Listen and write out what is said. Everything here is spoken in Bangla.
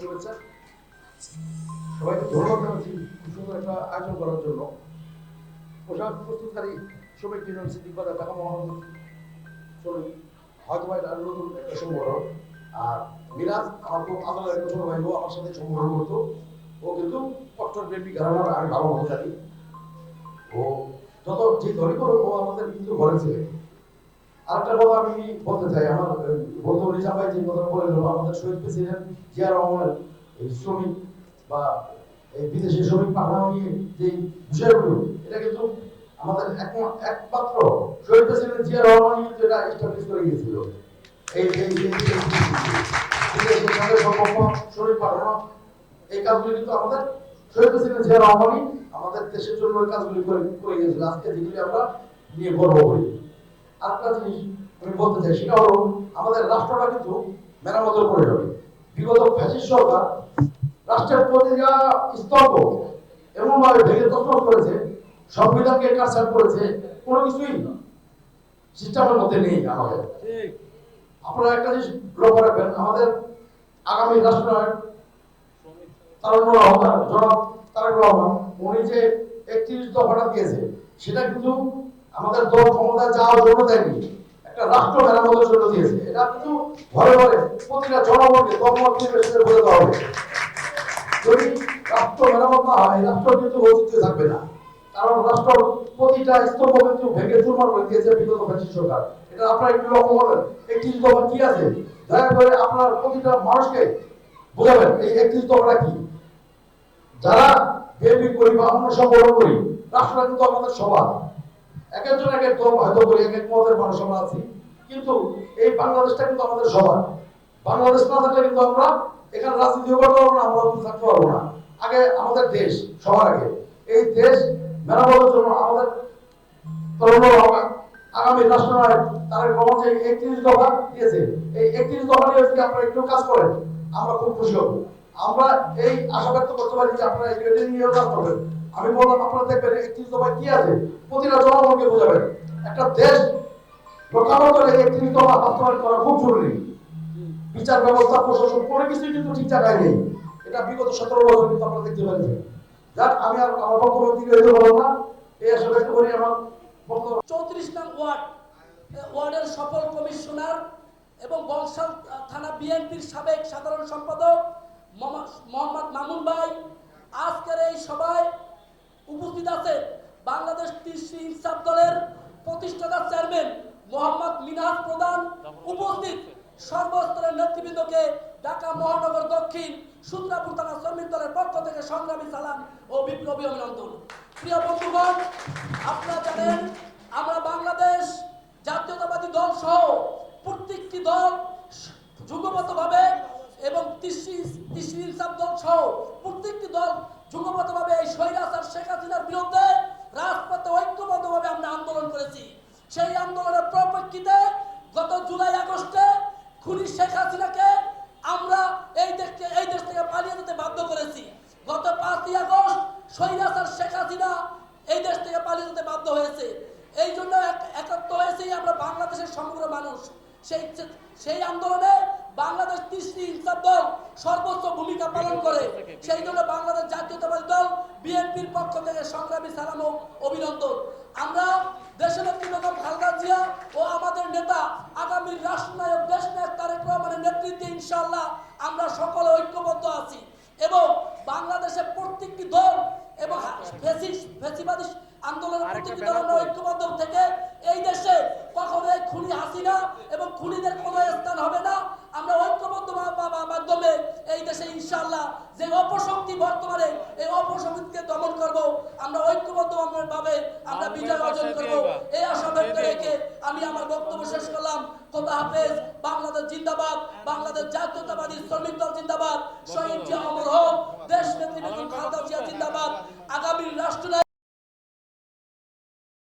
শুভেচ্ছা সবাইকে ধন্যবাদ জানাচ্ছি সুন্দর একটা আয়োজন করার জন্য। পোশাক প্রস্তুতকারী সিটি ঢাকা মহানগর হয়তো এটা নতুন একটা আর মিরাজ, আমার খুব একটা ছোট ভাই আমার সাথে সংগঠন করতো। ও কিন্তু কট্টর বিএনপি ঘরানার আমি ভালো মতো জানি। ও যত যে ধরে করো ও আমাদের কিন্তু ঘরে আরেকটা কথা আমি বলতে চাই আমার যে কথা বলে গেল আমাদের শহীদ প্রেসিডেন্ট জিয়া রহমানের শ্রমিক বা এই বিদেশি শ্রমিক পাঠানো নিয়ে যে বিষয়গুলো এটা কিন্তু আমাদের একমাত্র শহীদ প্রেসিডেন্ট জিয়া কিন্তু এটা এস্টাবলিশ করে গিয়েছিল এই এই পাঠানো এই কাজগুলি কিন্তু আমাদের শহীদ প্রেসিডেন্ট জিয়া রহমানই আমাদের দেশের জন্য কাজগুলি করে করে গিয়েছিল আজকে যেগুলি আমরা নিয়ে গর্ব করি আরেকটা জিনিস আমি বলতে চাই সেটা হলো আমাদের রাষ্ট্রটা কিন্তু মেরামতের প্রয়োজন বিগত ফ্যাসিস্ট সরকার রাষ্ট্রের প্রতিটা স্তম্ভ এমনভাবে ভেঙে তছনছ করেছে সংবিধানকে কারসার করেছে কোনো কিছুই সিস্টেমের মধ্যে নেই আমাদের আপনারা একটা জিনিস লক্ষ্য রাখবেন আমাদের আগামী রাষ্ট্রনায়ক তারুণ্য রহমান জনাব তারেক রহমান উনি যে একত্রিশ দফাটা দিয়েছে সেটা কিন্তু আমাদের দল ক্ষমতায় যাওয়ার জন্য দেয়নি। একটা রাষ্ট্র মেরামতের জন্য দিয়েছে। এটা কিন্তু ঘরে ঘরে প্রতিটা জনগণকে নির্বিশেষে বলে দেওয়া হবে যদি রাষ্ট্র মেরামত না হয়, রাষ্ট্র কিন্তু অস্তিত্ব থাকবে না। কারণ রাষ্ট্র প্রতিটা স্তম্ভ কিন্তু ভেঙে চুরমার করে দিয়েছে বিগত সরকার। এটা একটু লক্ষ্য করবেন। একত্রিশ দফা কি আছে? দয়া করে আপনার প্রতিটা মানুষকে বোঝাবেন, এই একত্রিশ দফাটা কি? যারা বিএনপি করি বা অন্য করি রাষ্ট্রটা কিন্তু আমাদের সবার এক একজন এক এক হয়তো করি এক এক মতের মানুষ আমরা আছি। কিন্তু এই বাংলাদেশটা কিন্তু আমাদের সবার। বাংলাদেশ না থাকলে কিন্তু আমরা এখানে করতে পারব না, আমরা থাকতে পারব না। আগে আমাদের দেশ, সবার আগে। এই দেশ মেরামতের জন্য আমাদের তরুণ আগামী রাষ্ট্রনায়ক তারেক একত্রিশ দফা দিয়েছে, এই একত্রিশ দফা নিয়ে যদি আপনারা একটু কাজ করেন, আমরা খুব খুশি হব। আমরা এই আশা ব্যক্ত করতে পারি যে আপনারা এই রেটে নিয়ে কাজ করবেন। আমি বললাম আপনারা দেখবেন একত্রিশ দফা কি আছে? প্রতিটা জনগণকে বোঝাবেন। একটা দেশ রক্ষার করে একত্রিশ দফা বাস্তবায়ন করা খুব জরুরি। বিচার ব্যবস্থা, প্রশাসন কোনো কিছুই কিন্তু ঠিক জায়গায় নেই। এটা বিগত সতেরো বছর কিন্তু আপনারা দেখতে পেরেছেন। যাক, আমি আর আমার বক্তব্য দিকে যেতে পারব না। এই আশা ব্যক্ত করি আমার চৌত্রিশ নং ওয়ার্ড ওয়ার্ডের সফল কমিশনার এবং বংশাল থানা বিএনপির সাবেক সাধারণ সম্পাদক মোহাম্মদ মামুন ভাই। আজকের এই সভায় উপস্থিত আছে বাংলাদেশ কৃষি ইনসাফ দলের প্রতিষ্ঠাতা চেয়ারম্যান মোহাম্মদ মিনহাজ প্রধান উপস্থিত সর্বস্তরের নেতৃবৃন্দকে ঢাকা মহানগর দক্ষিণ সুত্রাপুর থানা শ্রমিক দলের পক্ষ থেকে সংগ্রামী সালাম ও বিপ্লবী অভিনন্দন। প্রিয় বন্ধুগণ, আপনারা জানেন, আমরা বাংলাদেশ জাতীয়তাবাদী দল সহ প্রত্যেকটি দল যুগপতভাবে এবং কৃষি ইনসাফ দল সহ প্রত্যেকটি দল যুগপতভাবে এই স্বৈরাচার শেখ হাসিনার বিরুদ্ধে রাজপথে ঐক্যবদ্ধভাবে আমরা আন্দোলন করেছি। সেই আন্দোলনের প্রপক্ষিতে গত জুলাই, আগস্টে খুনি শেখ হাসিনাকে আমরা এই দেশকে, এই দেশ থেকে পালিয়ে যেতে বাধ্য করেছি। গত পাঁচই আগস্ট স্বৈরাচার শেখ হাসিনা এই দেশ থেকে পালিয়ে যেতে বাধ্য হয়েছে। এই জন্য এক- একাত্ম হয়েছেই আমরা বাংলাদেশের সমগ্র মানুষ। সেই সেই আন্দোলনে বাংলাদেশ কৃষি ইনসাফ দল সর্বোচ্চ ভূমিকা পালন করে। সেই জন্য বাংলাদেশ জাতীয়তাবাদী দল বিএনপির পক্ষ থেকে সংগ্রামী সালাম ও অভিনন্দন। আমরা দেশনেত্রী বেগম খালেদা জিয়া ও আমাদের নেতা আগামী রাষ্ট্রনায়ক দেশনায়ক তারেক রহমানের নেতৃত্বে ইনশাআল্লাহ আমরা সকলে ঐক্যবদ্ধ আছি এবং বাংলাদেশের প্রত্যেকটি দল এবং ফেসিস ফেসিবাদী আন্দোলনের প্রত্যেকটি দল আমরা ঐক্যবদ্ধ থেকে এই দেশে কখনো এই খুনি হাসিনা এবং খুনিদের কোনো স্থান হবে না। আমরা ঐক্যবদ্ধ মাধ্যমে এই দেশে ইনশাআল্লাহ যে অপশক্তি বর্তমানে এই অপশক্তিকে দমন করব। আমরা ঐক্যবদ্ধ ভাবে আমরা বিজয় অর্জন করব। এই আশা ব্যক্ত রেখে আমি আমার বক্তব্য শেষ করলাম। খোদা হাফেজ বাংলাদেশ জিন্দাবাদ বাংলাদেশ জাতীয়তাবাদী শ্রমিক দল জিন্দাবাদ। শহীদ জিয়া অমর হোক দেশ নেত্রী বেগম খালেদা জিয়া জিন্দাবাদ। আগামী রাষ্ট্র